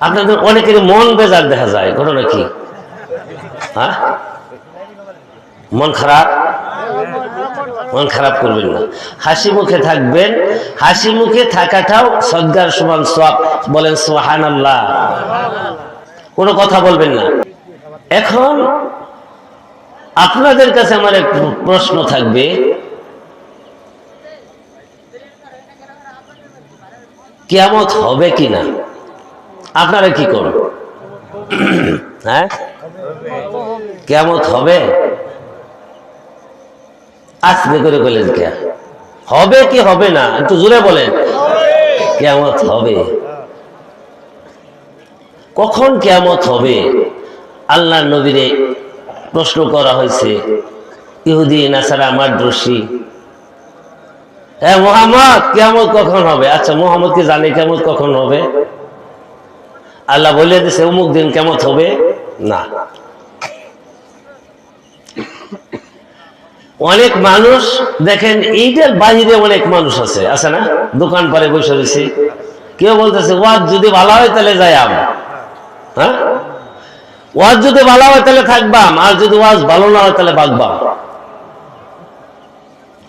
আপনাদের অনেকের মন বেজার দেখা যায়, ঘটনা কি? হ্যাঁ? মন খারাপ? মন খারাপ করবেন না। হাসি মুখে থাকবেন, হাসি মুখে থাকাটাও সজ্ঞার সমান সব বলেন সোহান কোনো কথা বলবেন না। এখন আপনাদের কাছে আমার এক প্রশ্ন থাকবে। কেমত হবে কি না আপনারা কি করুন? হ্যাঁ? কেমত হবে? আস্তে করে বলেন কে? হবে কি হবে না? একটু জোরে বলেন। কেমত হবে। কখন কেমত হবে? আল্লাহ নবীরে প্রশ্ন করা হয়েছে। ইহুদি, নাসারা, মাদ্রসি। হ্যাঁ মোহাম্মদ কেমন কখন হবে? আচ্ছা মোহাম্মদ কি জানে কেমন কখন হবে? আল্লাহ বলে দিছে, অমুক দিন কেমন হবে? না। অনেক মানুষ, দেখেন এইটার বাইরে অনেক মানুষ আছে। আছে না? দোকান পারে বসে রয়েছে। কেউ বলতেছে, ওয়াজ যদি ভালো হয় তাহলে যাই আম। হ্যাঁ? ওয়াজ যদি ভালো হয় তাহলে থাকবাম আর যদি ওয়াজ ভালো না হয় তাহলে ভাগবাম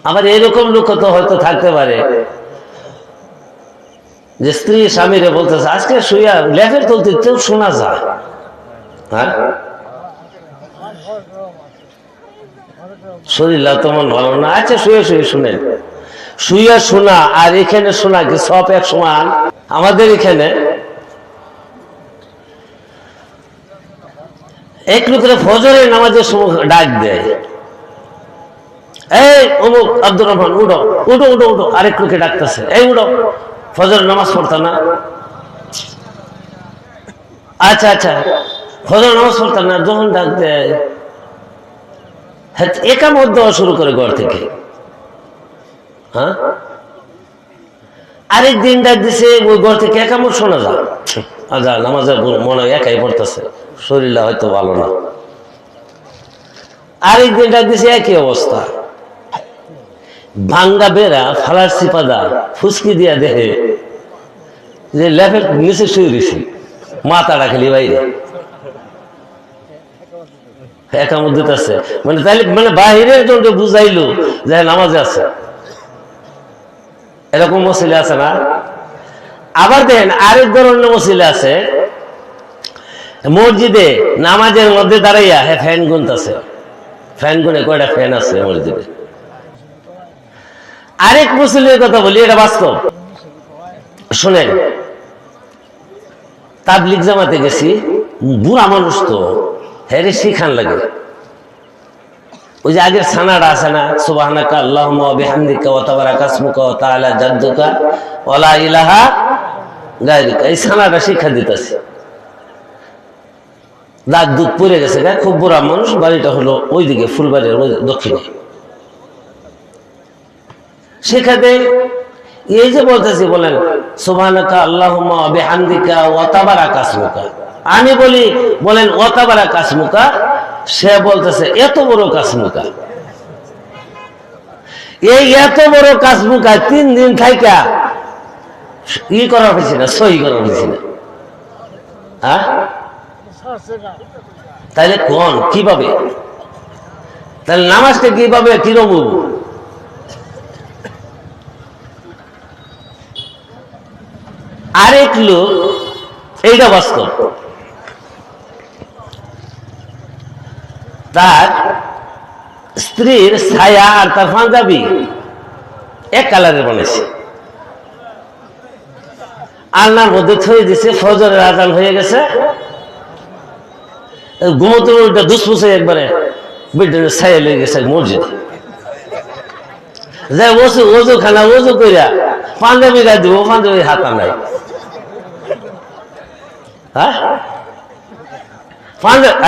আবার এরকম লোক তো হয়তো থাকতে পারে। যে স্ত্রী স্বামীরে বলতেছে, আজকে শুইয়া লেফের তুলতে কেউ শোনা যায়। হ্যাঁ? শরীর তেমন ভালো না। আচ্ছা শুয়ে শুয়ে শুনেন শুইয়া শোনা আর এখানে শোনা কি সব এক সমান? আমাদের এখানে এক লোকের ফজরের নামাজের সময় ডাক দেয়। এই, অমুক আব্দুর রহমান, উঠো উঠো উঠো উঠো। আরেক লোকে ডাকতেছে, এই, উঠো। ফজর নামাজ পড়তা না। আচ্ছা আচ্ছা ফজর নামাজ পড়তাম না যখন ডাক দেয়। হ্যাঁ, একামত দেওয়া শুরু করে ঘর থেকে। হ্যাঁ? আরেক দিন ডাক দিছে ওই ঘর থেকে একামত শোনা যায়। আচ্ছা নামাজে মনে একাই পড়তেছে। শরীরটা হয়তো ভালো না। আরেক দিন ডাক দিছে একই অবস্থা। ভাঙ্গা বেড়া, ফালার সিপাদা, ফুসকি দিয়া দেহে। যে লেফের নিচে শুয়ে দিছি মাথাটা খালি বাইরে। একামত দিতেছে মানে তাইলে মানে বাহিরের জনকে বুঝাইলো যে নামাজে আছে। এরকম মসিলে আছে না? আবার দেখেন, আরেক ধরনের মসিলে আছে। মসজিদে নামাজের মধ্যে দাঁড়াইয়া হ্যাঁ ফ্যান গুনতেছে। ফ্যান গুনে কয়টা ফ্যান আছে মসজিদে? আরেক মুসলিমের কথা বলি, এটা বাস্তব। শোনেন তাবলিক জামাতে গেছি, বুড়া মানুষ তো হ্যারে শিখান লাগে। ওই যে আগের ছানাটা আছে না, সুবাহানাকা আল্লাহুম্মা ওয়া বিহামদিকা ওয়া তাবারাকা ইসমুকা ওয়া তাআলা জাদ্দুকা ওয়া লা ইলাহা গায়রুকা। এই ছানাটা শিক্ষা দিতেছে। দাঁত দুধ পড়ে গেছে খুব বুড়া মানুষ, বাড়িটা হলো ওইদিকে, ফুলবাড়ির দক্ষিণে। সেখানে এই যে বলতেছি, বলেন, সুবহানাকা আল্লাহুম্মা ওয়া বিহামদিকা ওয়া তাবারাকা ইসমুকা। আমি বলি, বলেন ওয়াতাবারা কাসমুকা সে বলতেছে, এত বড় কাসমুকা এই এত বড় কাসমুকা তিন দিন থাইকা ই করা হয়েছে না সই করা হয়েছে না হ্যাঁ? তাহলে কোন? কীভাবে? তাহলে নামাজটা কীভাবে কীরকম আরেক লোক, এইটা বাস্তব। তার স্ত্রীর ছায়া আর তার পাঞ্জাবি এক কালারের বলেছে আলনার মধ্যে থয়ে দিছে, ফজরের আজান হয়ে গেছে। ঘুমোতে উল্টা দুসপুসে একবারে বিল্ডিংয়ের ছায়া লেগে গেছে মসজিদ। যাই ওজু ওজু খানা ওজু কইরা পাঞ্জাবি গায়ে দিব পাঞ্জাবি হাতা নাই। হ্যাঁ?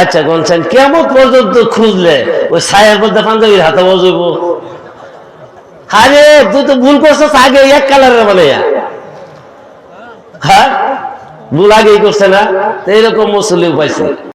আচ্ছা গনছেন, কেমন পর্যন্ত খুঁজলে? ওই সায়ের মধ্যে পাঞ্জাবির হাতে বজবো আরে, তুই তো ভুল করছিস, আগে এক কালারের মানে হ্যাঁ? ভুল আগেই করছে না? এইরকম মুসলিম পাইছে